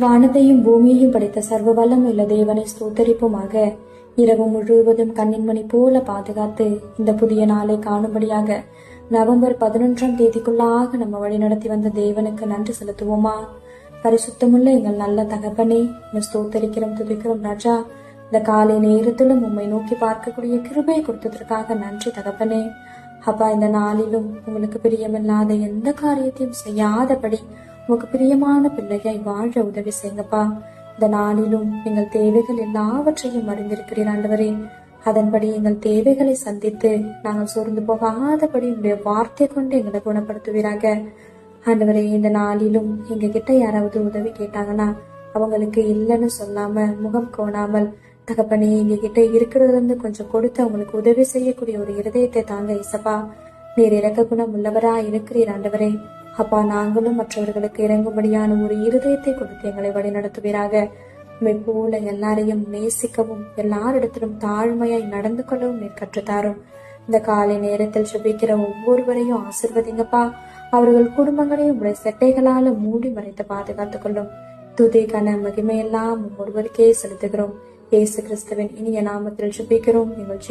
வானத்தையும் பூமியையும் படைத்த சர்வ வல்லம் உள்ள தேவனை ஸ்தோத்தரிப்புமாக இரவு முழுவதும் கண்ணின்மணி போல பாதுகாத்து இந்த புதிய நாளை காணும்படியாக நவம்பர் பதினொன்றாம் தேதிக்குள்ளாக நம்ம வழிநடத்தி வந்த தேவனுக்கு நன்றி செலுத்துவோமா? பரிசுத்தமுள்ள எங்கள் நல்ல தகப்பனே ஸ்தோத்தரிக்கிறோம் துதிக்கிறோம் ராஜா. இந்த காலை நேரத்திலும் உம்மை நோக்கி பார்க்கக்கூடிய கிருபை கொடுத்ததற்காக நன்றி தகப்பனே. அப்பா இந்த நாளிலும் உங்களுக்கு பிரியமில்லாத எந்த காரியத்தையும் செய்யாதபடி உங்களுக்கு பிரியமான பிள்ளையை வாழ உதவி செய்யுங்கப்பா. இந்த நாளிலும் எங்கள் தேவைகள் எல்லாவற்றையும் அறிந்திருக்கிறீர் ஆண்டவரே. அதன்படி எங்கள் தேவைகளை சந்தித்து நாங்கள் சோர்ந்து போகாதபடி உங்களுடைய வார்த்தை கொண்டு எங்களை குணப்படுத்துவீராக. ஆண்டவரே இந்த நாளிலும் எங்க கிட்ட யாராவது உதவி கேட்டாங்கன்னா அவங்களுக்கு இல்லைன்னு சொல்லாம முகம் கோணாமல் தகப்பனே எங்க கிட்ட இருக்கிறதுல இருந்து கொஞ்சம் கொடுத்து அவங்களுக்கு உதவி செய்யக்கூடிய ஒரு இருதயத்தை தாங்க இசப்பா நீர் இறக்க குணம் உள்ளவரா இருக்கிறீர் ஆண்டவரே. அப்பா நாங்களும் மற்றவர்களுக்கு இறங்கும்படியான ஒரு இருதயத்தை கொடுத்து எங்களை வழிநடத்துவீராக. உண்மை போல எல்லாரையும் நேசிக்கவும் எல்லாரிடத்திலும் தாழ்மையாய் நடந்து கொள்ளவும் நீர் கற்றுத்தாரும். இந்த காலை நேரத்தில் சுபிக்கிற ஒவ்வொருவரையும் ஆசிர்வதிங்கப்பா. அவர்கள் குடும்பங்களையும் உடைய செட்டைகளால மூடி மறைத்து பாதுகாத்துக் கொள்ளும். துதி கன மகிமையெல்லாம் ஒருவருக்கே செலுத்துகிறோம். இயேசு கிறிஸ்துவின் இனிய நாமத்தில் சுபிக்கிறோம். எங்கள்